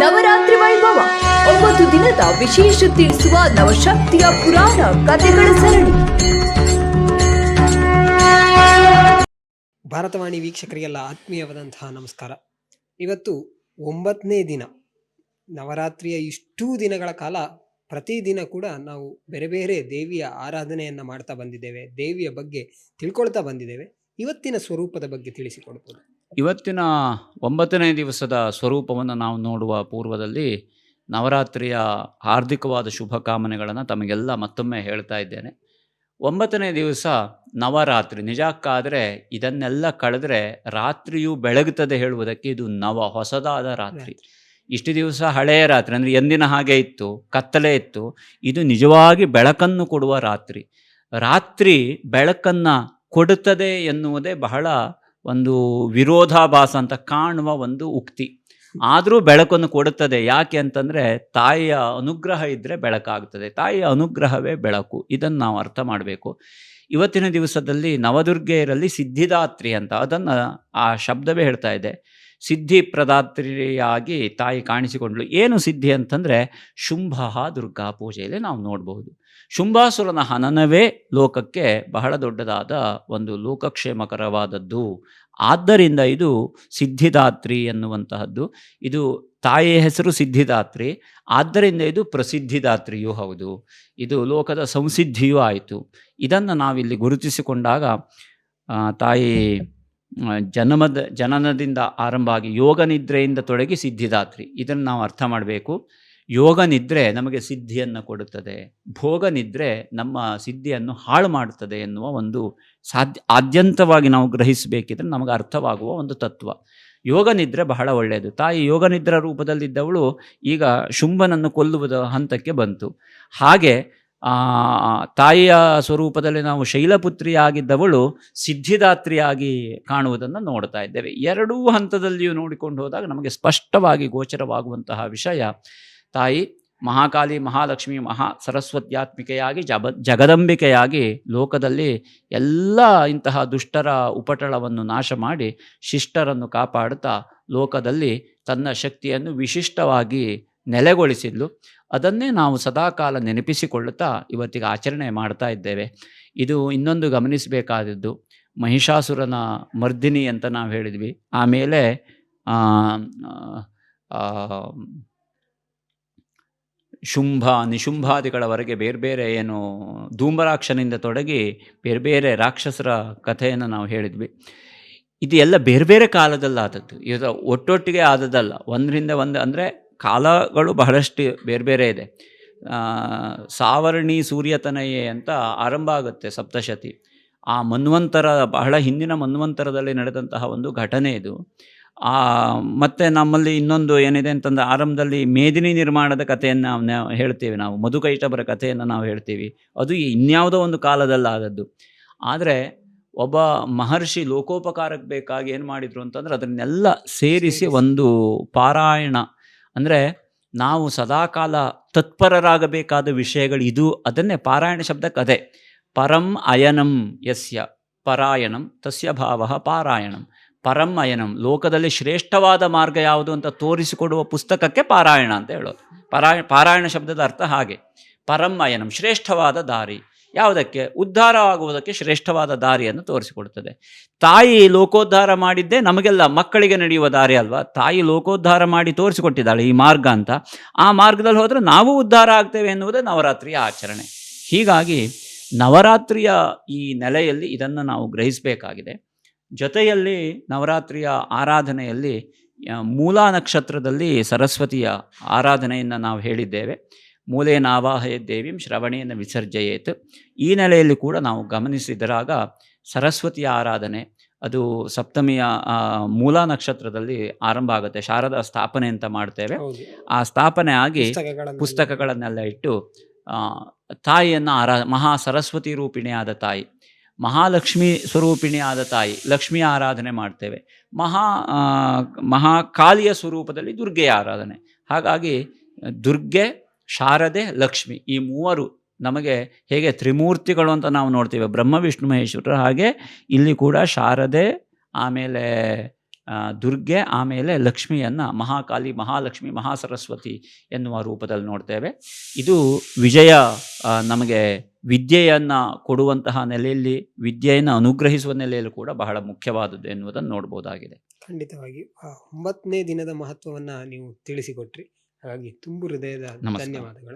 ನವರಾತ್ರಿ ವೈಭವ. ಒಂಬತ್ತು ದಿನದ ವಿಶೇಷ ತಿಳಿಸುವ ನವಶಕ್ತಿಯ ಪುರಾಣ ಕಥೆಗಳ ಸರಣಿ ಭಾರತವಾಣಿ ವೀಕ್ಷಕರಿಗೆಲ್ಲ ಆತ್ಮೀಯವಾದಂತಹ ನಮಸ್ಕಾರ. ಇವತ್ತು ಒಂಬತ್ತನೇ ದಿನ. ನವರಾತ್ರಿಯ ಇಷ್ಟೂ ದಿನಗಳ ಕಾಲ ಪ್ರತಿದಿನ ಕೂಡ ನಾವು ಬೇರೆ ಬೇರೆ ದೇವಿಯ ಆರಾಧನೆಯನ್ನು ಮಾಡ್ತಾ ಬಂದಿದ್ದೇವೆ. ದೇವಿಯ ಬಗ್ಗೆ ತಿಳ್ಕೊಳ್ತಾ ಬಂದಿದ್ದೇವೆ. ಇವತ್ತಿನ ಸ್ವರೂಪದ ಬಗ್ಗೆ ತಿಳಿಸಿಕೊಡ್ಬೋದು. ಇವತ್ತಿನ ಒಂಬತ್ತನೇ ದಿವಸದ ಸ್ವರೂಪವನ್ನು ನಾವು ನೋಡುವ ಪೂರ್ವದಲ್ಲಿ ನವರಾತ್ರಿಯ ಹಾರ್ದಿಕವಾದ ಶುಭಕಾಮನೆಗಳನ್ನು ತಮಗೆಲ್ಲ ಮತ್ತೊಮ್ಮೆ ಹೇಳ್ತಾ ಇದ್ದೇನೆ. ಒಂಬತ್ತನೇ ದಿವಸ ನವರಾತ್ರಿ. ನಿಜಕ್ಕಾದರೆ ಇದನ್ನೆಲ್ಲ ಕಳೆದ್ರೆ ರಾತ್ರಿಯು ಬೆಳಗುತ್ತದೆ ಹೇಳುವುದಕ್ಕೆ ಇದು ನವ ಹೊಸದಾದ ರಾತ್ರಿ. ಇಷ್ಟು ದಿವಸ ಹಳೆಯ ರಾತ್ರಿ ಅಂದರೆ ಎಂದಿನ ಹಾಗೆ ಇತ್ತು ಕತ್ತಲೆ ಇತ್ತು. ಇದು ನಿಜವಾಗಿ ಬೆಳಕನ್ನು ಕೊಡುವ ರಾತ್ರಿ. ರಾತ್ರಿ ಬೆಳಕನ್ನು ಕೊಡುತ್ತದೆ ಎನ್ನುವುದೇ ಬಹಳ ಒಂದು ವಿರೋಧಾಭಾಸ ಅಂತ ಕಾಣುವ ಒಂದು ಉಕ್ತಿ. ಆದರೂ ಬೆಳಕನ್ನು ಕೊಡುತ್ತದೆ ಯಾಕೆ ಅಂತಂದರೆ ತಾಯಿಯ ಅನುಗ್ರಹ ಇದ್ದರೆ ಬೆಳಕಾಗ್ತದೆ. ತಾಯಿಯ ಅನುಗ್ರಹವೇ ಬೆಳಕು. ಇದನ್ನು ನಾವು ಅರ್ಥ ಮಾಡಬೇಕು. ಇವತ್ತಿನ ದಿವಸದಲ್ಲಿ ನವದುರ್ಗೆಯರಲ್ಲಿ ಸಿದ್ಧಿದಾತ್ರಿ ಅಂತ ಅದನ್ನು ಆ ಶಬ್ದವೇ ಹೇಳ್ತಾ ಇದೆ. ಸಿದ್ಧಿ ಪ್ರದಾತ್ರಿಯಾಗಿ ತಾಯಿ ಕಾಣಿಸಿಕೊಂಡಳು. ಏನು ಸಿದ್ಧಿ ಅಂತಂದರೆ ಶುಂಭ ದುರ್ಗಾ ಪೂಜೆಯಲ್ಲಿ ನಾವು ನೋಡಬಹುದು. ಶುಂಭಾಸುರನ ಹನನವೇ ಲೋಕಕ್ಕೆ ಬಹಳ ದೊಡ್ಡದಾದ ಒಂದು ಲೋಕಕ್ಷೇಮಕರವಾದದ್ದು. ಆದ್ದರಿಂದ ಇದು ಸಿದ್ಧಿದಾತ್ರಿ ಎನ್ನುವಂತಹದ್ದು. ಇದು ತಾಯಿಯ ಹೆಸರು ಸಿದ್ಧಿದಾತ್ರಿ. ಆದ್ದರಿಂದ ಇದು ಪ್ರಸಿದ್ಧಿದಾತ್ರಿಯೂ ಹೌದು. ಇದು ಲೋಕದ ಸಂಸಿದ್ಧಿಯೂ ಆಯಿತು. ಇದನ್ನು ನಾವಿಲ್ಲಿ ಗುರುತಿಸಿಕೊಂಡಾಗ ತಾಯಿ ಜನ್ಮದ, ಜನನದಿಂದ ಆರಂಭ ಆಗಿ ಯೋಗ ನಿದ್ರೆಯಿಂದ ತೊಡಗಿ ಸಿದ್ಧಿದಾತ್ರಿ. ಇದನ್ನು ನಾವು ಅರ್ಥ ಮಾಡಬೇಕು. ಯೋಗ ನಿದ್ರೆ ನಮಗೆ ಸಿದ್ಧಿಯನ್ನು ಕೊಡುತ್ತದೆ. ಭೋಗ ನಿದ್ರೆ ನಮ್ಮ ಸಿದ್ಧಿಯನ್ನು ಹಾಳು ಮಾಡುತ್ತದೆ ಎನ್ನುವ ಒಂದು ಸಾಧ್ಯ, ಆದ್ಯಂತವಾಗಿ ನಾವು ಗ್ರಹಿಸಬೇಕಿದ್ರೆ ನಮಗೆ ಅರ್ಥವಾಗುವ ಒಂದು ತತ್ವ. ಯೋಗ ನಿದ್ರೆ ಬಹಳ ಒಳ್ಳೆಯದು. ತಾಯಿ ಯೋಗ ನಿದ್ರಾ ರೂಪದಲ್ಲಿದ್ದವಳು ಈಗ ಶುಂಭನನ್ನು ಕೊಲ್ಲುವುದ ಹಂತಕ್ಕೆ ಬಂತು. ಹಾಗೆ ತಾಯಿಯ ಸ್ವರೂಪದಲ್ಲಿ ನಾವು ಶೈಲಪುತ್ರಿಯಾಗಿದ್ದವಳು ಸಿದ್ಧಿದಾತ್ರಿಯಾಗಿ ಕಾಣುವುದನ್ನು ನೋಡ್ತಾ ಇದ್ದೇವೆ. ಎರಡೂ ಹಂತದಲ್ಲಿಯೂ ನೋಡಿಕೊಂಡು ಹೋದಾಗ ನಮಗೆ ಸ್ಪಷ್ಟವಾಗಿ ಗೋಚರವಾಗುವಂತಹ ವಿಷಯ, ತಾಯಿ ಮಹಾಕಾಳಿ ಮಹಾಲಕ್ಷ್ಮಿ, ಮಹಾ ಸರಸ್ವತ್ಯಾತ್ಮಿಕೆಯಾಗಿ, ಜಬ, ಜಗದಂಬಿಕೆಯಾಗಿ ಲೋಕದಲ್ಲಿ ಎಲ್ಲ ಇಂತಹ ದುಷ್ಟರ ಉಪಟಳವನ್ನು ನಾಶ ಮಾಡಿ ಶಿಷ್ಟರನ್ನು ಕಾಪಾಡುತ್ತಾ ಲೋಕದಲ್ಲಿ ತನ್ನ ಶಕ್ತಿಯನ್ನು ವಿಶಿಷ್ಟವಾಗಿ ನೆಲೆಗೊಳಿಸಿದ್ಲು. ಅದನ್ನೇ ನಾವು ಸದಾಕಾಲ ನೆನಪಿಸಿಕೊಳ್ಳುತ್ತಾ ಇವತ್ತಿಗೆ ಆಚರಣೆ ಮಾಡ್ತಾ ಇದ್ದೇವೆ. ಇದು ಇನ್ನೊಂದು ಗಮನಿಸಬೇಕಾದದ್ದು. ಮಹಿಷಾಸುರನ ಮರ್ದಿನಿ ಅಂತ ನಾವು ಹೇಳಿದ್ವಿ. ಆಮೇಲೆ ಶುಂಭ, ನಿಶುಂಭಾದಿಗಳವರೆಗೆ ಬೇರೆ ಬೇರೆ ಏನು ಧೂಮ್ರಾಕ್ಷನಿಂದ ತೊಡಗಿ ಬೇರೆ ಬೇರೆ ರಾಕ್ಷಸರ ಕಥೆಯನ್ನು ನಾವು ಹೇಳಿದ್ವಿ. ಇದು ಎಲ್ಲ ಬೇರೆ ಬೇರೆ ಕಾಲದಲ್ಲಾದದ್ದು. ಇದು ಒಟ್ಟೊಟ್ಟಿಗೆ ಆದದ್ದಲ್ಲ. ಒಂದರಿಂದ ಒಂದು ಅಂದರೆ ಕಾಲಗಳು ಬಹಳಷ್ಟು ಬೇರೆ ಬೇರೆ ಇದೆ. ಸಾವರ್ಣಿ ಸೂರ್ಯತನಯೇ ಅಂತ ಆರಂಭ ಆಗುತ್ತೆ ಸಪ್ತಶತಿ. ಆ ಮನ್ವಂತರ ಬಹಳ ಹಿಂದಿನ ಮನ್ವಂತರದಲ್ಲಿ ನಡೆದಂತಹ ಒಂದು ಘಟನೆ ಇದು. ಆ, ಮತ್ತೆ ನಮ್ಮಲ್ಲಿ ಇನ್ನೊಂದು ಏನಿದೆ ಅಂತಂದ್ರೆ ಆರಂಭದಲ್ಲಿ ಮೇದಿನಿ ನಿರ್ಮಾಣದ ಕಥೆಯನ್ನು ನಾವು ನಾವು ಹೇಳ್ತೀವಿ ನಾವು. ಮಧುಕೈಟಬರ ಕಥೆಯನ್ನು ನಾವು ಹೇಳ್ತೀವಿ. ಅದು ಇನ್ಯಾವುದೋ ಒಂದು ಕಾಲದಲ್ಲಾದದ್ದು. ಆದರೆ ಒಬ್ಬ ಮಹರ್ಷಿ ಲೋಕೋಪಕಾರಕ್ಕೆ ಬೇಕಾಗಿ ಏನು ಮಾಡಿದ್ರು ಅಂತಂದ್ರೆ ಅದನ್ನೆಲ್ಲ ಸೇರಿಸಿ. ಒಂದು ಪಾರಾಯಣ ಅಂದರೆ ನಾವು ಸದಾಕಾಲ ತತ್ಪರರಾಗಬೇಕಾದ ವಿಷಯಗಳು ಇದು, ಅದನ್ನೇ ಪಾರಾಯಣ ಶಬ್ದಕ್ಕೆ ಅದೇ ಪರಂ ಅಯನಂ ಯಸ್ಯ, ಪರಾಯಣಂ ತಸ್ಯ ಭಾವ ಪಾರಾಯಣಂ. ಪರಂ ಅಯನಂ, ಲೋಕದಲ್ಲಿ ಶ್ರೇಷ್ಠವಾದ ಮಾರ್ಗ ಯಾವುದು ಅಂತ ತೋರಿಸಿಕೊಡುವ ಪುಸ್ತಕಕ್ಕೆ ಪಾರಾಯಣ ಅಂತ ಹೇಳೋದು. ಪಾರಾಯಣ ಪಾರಾಯಣ ಶಬ್ದದ ಅರ್ಥ ಹಾಗೆ. ಪರಂ ಅಯನಂ, ಶ್ರೇಷ್ಠವಾದ ದಾರಿ. ಯಾವುದಕ್ಕೆ? ಉದ್ಧಾರವಾಗುವುದಕ್ಕೆ ಶ್ರೇಷ್ಠವಾದ ದಾರಿಯನ್ನು ತೋರಿಸಿಕೊಡುತ್ತದೆ. ತಾಯಿ ಲೋಕೋದ್ಧಾರ ಮಾಡಿದ್ದೇ ನಮಗೆಲ್ಲ ಮಕ್ಕಳಿಗೆ ನಡೆಯುವ ದಾರಿ ಅಲ್ವಾ? ತಾಯಿ ಲೋಕೋದ್ಧಾರ ಮಾಡಿ ತೋರಿಸಿಕೊಟ್ಟಿದ್ದಾಳೆ ಈ ಮಾರ್ಗ ಅಂತ. ಆ ಮಾರ್ಗದಲ್ಲಿ ಹೋದರೆ ನಾವು ಉದ್ಧಾರ ಆಗ್ತೇವೆ ಎನ್ನುವುದೇ ನವರಾತ್ರಿಯ ಆಚರಣೆ. ಹೀಗಾಗಿ ನವರಾತ್ರಿಯ ಈ ನೆಲೆಯಲ್ಲಿ ಇದನ್ನು ನಾವು ಗ್ರಹಿಸಬೇಕಾಗಿದೆ. ಜೊತೆಯಲ್ಲಿ ನವರಾತ್ರಿಯ ಆರಾಧನೆಯಲ್ಲಿ ಮೂಲ ಮೂಲಾ ನಕ್ಷತ್ರದಲ್ಲಿ ಸರಸ್ವತಿಯ ಆರಾಧನೆಯನ್ನು ನಾವು ಹೇಳಿದ್ದೇವೆ. ಮೂಲೇನ ಆವಾಹಯ ದೇವಿಂ ಶ್ರವಣೇನ ವಿಸರ್ಜಯೇತ್. ಈ ನೆಲೆಯಲ್ಲಿ ಕೂಡ ನಾವು ಗಮನಿಸಿದರಾಗ ಸರಸ್ವತಿಯ ಆರಾಧನೆ ಅದು ಸಪ್ತಮಿಯ ಮೂಲ ನಕ್ಷತ್ರದಲ್ಲಿ ಆರಂಭ ಆಗುತ್ತೆ. ಶಾರದಾ ಸ್ಥಾಪನೆ ಅಂತ ಮಾಡ್ತೇವೆ. ಆ ಸ್ಥಾಪನೆ ಆಗಿ ಪುಸ್ತಕಗಳನ್ನು ಪುಸ್ತಕಗಳನ್ನೆಲ್ಲ ಇಟ್ಟು ತಾಯಿಯನ್ನು ಆರಾ ಮಹಾ ಸರಸ್ವತಿ ರೂಪಿಣಿಯಾದ ತಾಯಿ ಮಹಾಲಕ್ಷ್ಮಿ ಸ್ವರೂಪಿಣಿಯಾದ ತಾಯಿ ಲಕ್ಷ್ಮಿಯ ಆರಾಧನೆ ಮಾಡ್ತೇವೆ. ಮಹಾ ಮಹಾಕಾಲಿಯ ಮಹಾಕಾಳಿಯ ಸ್ವರೂಪದಲ್ಲಿ ದುರ್ಗೆಯ ಆರಾಧನೆ. ಹಾಗಾಗಿ ದುರ್ಗೆ ಶಾರದೆ ಲಕ್ಷ್ಮಿ ಈ ಮೂವರು ನಮಗೆ ಹೇಗೆ ತ್ರಿಮೂರ್ತಿಗಳು ಅಂತ ನಾವು ನೋಡ್ತೀವಿ. ಬ್ರಹ್ಮ, ವಿಷ್ಣು ಮಹೇಶ್ವರರು ಹಾಗೆ ಇಲ್ಲಿ ಕೂಡ ಶಾರದೆ, ಆಮೇಲೆ ದುರ್ಗೆ, ಆಮೇಲೆ ಲಕ್ಷ್ಮಿಯನ್ನು ಮಹಾಕಾಳಿ ಮಹಾಲಕ್ಷ್ಮಿ, ಮಹಾಸರಸ್ವತಿ ಎನ್ನುವ ರೂಪದಲ್ಲಿ ನೋಡ್ತೇವೆ. ಇದು ವಿಜಯ ನಮಗೆ ವಿದ್ಯೆಯನ್ನು ಕೊಡುವಂತಹ ನೆಲೆಯಲ್ಲಿ, ವಿದ್ಯೆಯನ್ನು ಅನುಗ್ರಹಿಸುವ ನೆಲೆಯಲ್ಲಿ ಕೂಡ ಬಹಳ ಮುಖ್ಯವಾದದ್ದು ಎನ್ನುವುದನ್ನು ನೋಡ್ಬೋದಾಗಿದೆ. ಖಂಡಿತವಾಗಿ. ಒಂಬತ್ತನೇ ದಿನದ ಮಹತ್ವವನ್ನು ನೀವು ತಿಳಿಸಿಕೊಟ್ರಿ. ಹಾಗಾಗಿ ತುಂಬು ಹೃದಯದ ಧನ್ಯವಾದಗಳು.